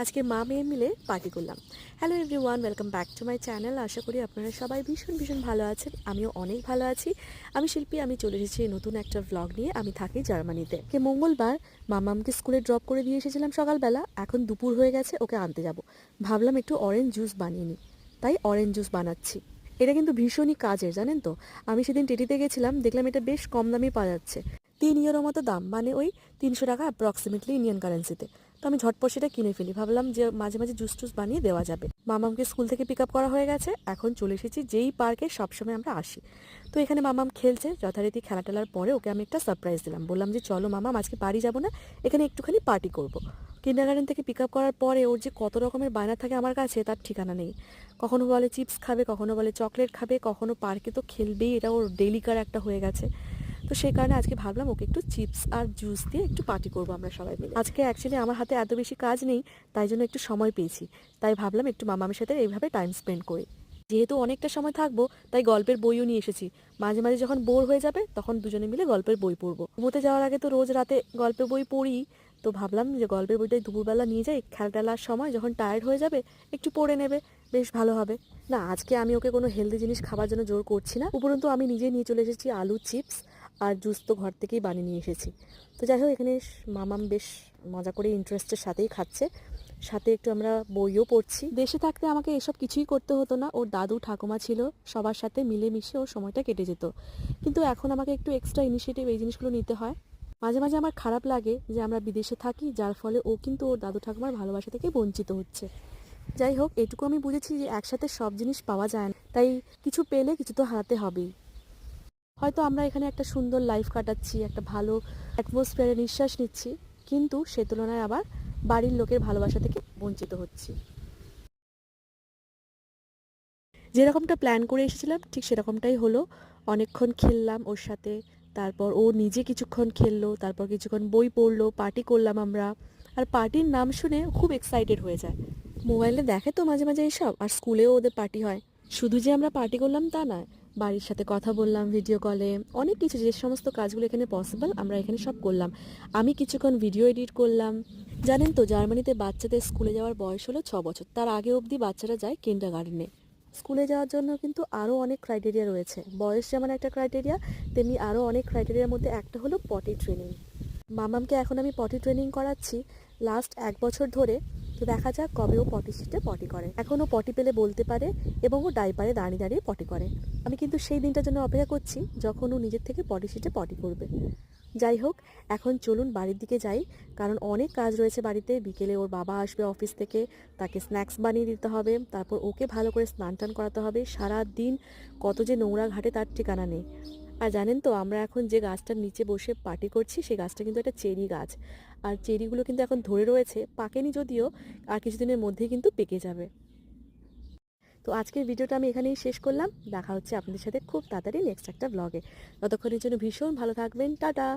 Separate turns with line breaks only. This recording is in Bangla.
আজকে মা মেয়ে মিলে পার্টি করলাম। Hello everyone welcome back to my channel আশা করি আপনারা সবাই ভীষণ ভীষণ ভালো আছেন। আমিও অনেক ভালো আছি। আমি শিল্পী, আমি চলে এসেছি নতুন একটা ভ্লগ নিয়ে। আমি থাকি জার্মানিতে। কে মঙ্গলবার, মামামকে স্কুলে ড্রপ করে দিয়ে এসেছিলাম সকালবেলা। এখন দুপুর হয়ে গেছে, ওকে আনতে যাব। ভাবলাম একটু অরেঞ্জ জুস বানিয়ে নিই। তাই অরেঞ্জ জুস বানাচ্ছি। এটা কিন্তু ভীষণই কাজের, জানেন তো? আমি সেদিন টিটিতে গেছিলাম, দেখলাম এটা বেশ কম দামে পাওয়া যাচ্ছে। তিন ইউরো মতো দাম মানে ওই তিনশো টাকা অ্যাপ্রক্সিমেটলি ইন্ডিয়ান কারেন্সিতে তো আমি ঝটপট সেটা কিনে ফেলি। ভাবলাম যে মাঝে মাঝে জুস টুস বানিয়ে দেওয়া যাবে। মামামকে স্কুল থেকে পিক আপ করা হয়ে গেছে। এখন চলে এসেছি যেই পার্কে সবসময় আমরা আসি। তো এখানে মামাম খেলছে। যথারীতি খেলা টেলার পরে ওকে আমি একটা সারপ্রাইজ দিলাম। বললাম যে, চলো মামাম, আজকে বাড়ি যাব না। এখানে একটুখানি পার্টি করব। কিন্ডার গার্ডেন থেকে পিক আপ করার পরে ওর যে কত রকমের বায়না থাকে আমার কাছে, তার ঠিকানা নেই। কখনো বলে চিপস খাবে, কখনো বলে চকলেট খাবে, কখনো পার্কে তো খেলবেই। এটা ওর ডেলিকার একটা হয়ে গেছে। তো সেই কারণে আজকে ভাবলাম ওকে একটু চিপস আর জুস দিয়ে একটু পার্টি করব আমরা সবাই মিলে। আজকে অ্যাকচুয়ালি আমার হাতে এত বেশি কাজ নেই, তাই জন্য একটু সময় পেয়েছি। তাই ভাবলাম একটু মামামের সাথে এইভাবে টাইম স্পেন্ড করি। যেহেতু অনেকটা সময় থাকব, তাই গল্পের বইও নিয়ে এসেছি। মাঝে মাঝে যখন বোর হয়ে যাবে, তখন দুজনে মিলে গল্পের বই পড়ব। ঘুমোতে যাওয়ার আগে তো রোজ রাতে গল্পের বই পড়ি। তো ভাবলাম যে গল্পের বইটাই দুপুরবেলা নিয়ে যাই, খেলা টেলার সময় যখন টায়ার্ড হয়ে যাবে, একটু পড়ে নেবে, বেশ ভালো হবে। না, আজকে আমি ওকে কোনো হেলদি জিনিস খাবার জন্য জোর করছি না। উপরন্তু আমি নিজে নিয়ে চলে এসেছি আলু চিপস আর জুস তো ঘর থেকেই বানিয়ে নিয়ে এসেছি। তো যাই হোক, এখানে মামাম বেশ মজা করে ইন্টারেস্টের সাথেই খাচ্ছে। সাথে একটু আমরা বইও পড়ছি। দেশে থাকতে আমাকে এসব কিছুই করতে হতো না। ওর দাদু, ঠাকুমা ছিল, সবার সাথে মিলেমিশে ওর সময়টা কেটে যেত। কিন্তু এখন আমাকে একটু এক্সট্রা ইনিশিয়েটিভ এই জিনিসগুলো নিতে হয়। মাঝে মাঝে আমার খারাপ লাগে যে আমরা বিদেশে থাকি, যার ফলে ও কিন্তু ওর দাদু, ঠাকুমার ভালোবাসা থেকে বঞ্চিত হচ্ছে। যাই হোক, এটুকু আমি বুঝেছি যে একসাথে সব জিনিস পাওয়া যায় না। তাই কিছু পেলে কিছু তো হারাতে হবেই। হয়তো আমরা এখানে একটা সুন্দর লাইফ কাটাচ্ছি, একটা ভালো অ্যাটমসফিয়ারে নিঃশ্বাস নিচ্ছি, কিন্তু সে তুলনায় আবার বাড়ির লোকের ভালোবাসা থেকে বঞ্চিত হচ্ছি। যেরকমটা প্ল্যান করে এসেছিলাম, ঠিক সেরকমটাই হলো। অনেকক্ষণ খেললাম ওর সাথে, তারপর ও নিজে কিছুক্ষণ খেললো, তারপর কিছুক্ষণ বই পড়ল পার্টি করলাম আমরা। আর পার্টির নাম শুনে খুব এক্সাইটেড হয়ে যায়। মোবাইলে দেখে তো মাঝে মাঝে এইসব আর স্কুলেও ওদের পার্টি হয়। শুধু যে আমরা পার্টি করলাম তা নয় বাড়ির সাথে কথা বললাম ভিডিও কলে অনেক কিছু যে সমস্ত কাজগুলো এখানে পসিবল আমরা এখানে সব করলাম। আমি কিছুক্ষণ ভিডিও এডিট করলাম। জানেন তো, জার্মানিতে বাচ্চাদের স্কুলে যাওয়ার বয়স হলো ছ বছর। তার আগে অবধি বাচ্চারা যায় কিন্ডার গার্ডেনে স্কুলে যাওয়ার জন্য কিন্তু আরও অনেক ক্রাইটেরিয়া রয়েছে। বয়স যেমন একটা ক্রাইটেরিয়া তেমনি আরও অনেক ক্রাইটেরিয়ার মধ্যে একটা হলো পটি ট্রেনিং মামামকে এখন আমি পটি ট্রেনিং করাচ্ছি। লাস্ট এক বছর ধরে তো দেখা যাক কবে ও পটি সিটে পটি করে। এখনও পটি পেলে বলতে পারে এবং ও ডাইপারে দাঁড়িয়ে দাঁড়িয়ে পটি করে। আমি কিন্তু সেই দিনটার জন্য অপেক্ষা করছি যখন ও নিজের থেকে পটি সিটে পটি করবে। যাই হোক, এখন চলুন বাড়ির দিকে যাই, কারণ অনেক কাজ রয়েছে বাড়িতে। বিকেলে ওর বাবা আসবে অফিস থেকে, তাকে স্ন্যাক্স বানিয়ে দিতে হবে, তারপর ওকে ভালো করে স্নান টান করাতে হবে। সারা দিন কত যে নোংরা ঘাটে তার ঠিকানা নেই। আর জানেন তো, আমরা এখন যে গাছটার নিচে বসে পার্টি করছি, সেই গাছটা কিন্তু একটা চেরি গাছ। আর চেরিগুলো কিন্তু এখন ধরে রয়েছে, পাকেনি যদিও, আর কিছুদিনের মধ্যেই কিন্তু পেকে যাবে। তো আজকের ভিডিওটা আমি এখানেই শেষ করলাম। দেখা হচ্ছে আপনাদের সাথে খুব তাড়াতাড়ি নেক্সট একটা ব্লগে ততক্ষণের জন্য ভীষণ ভালো থাকবেন। টাটা!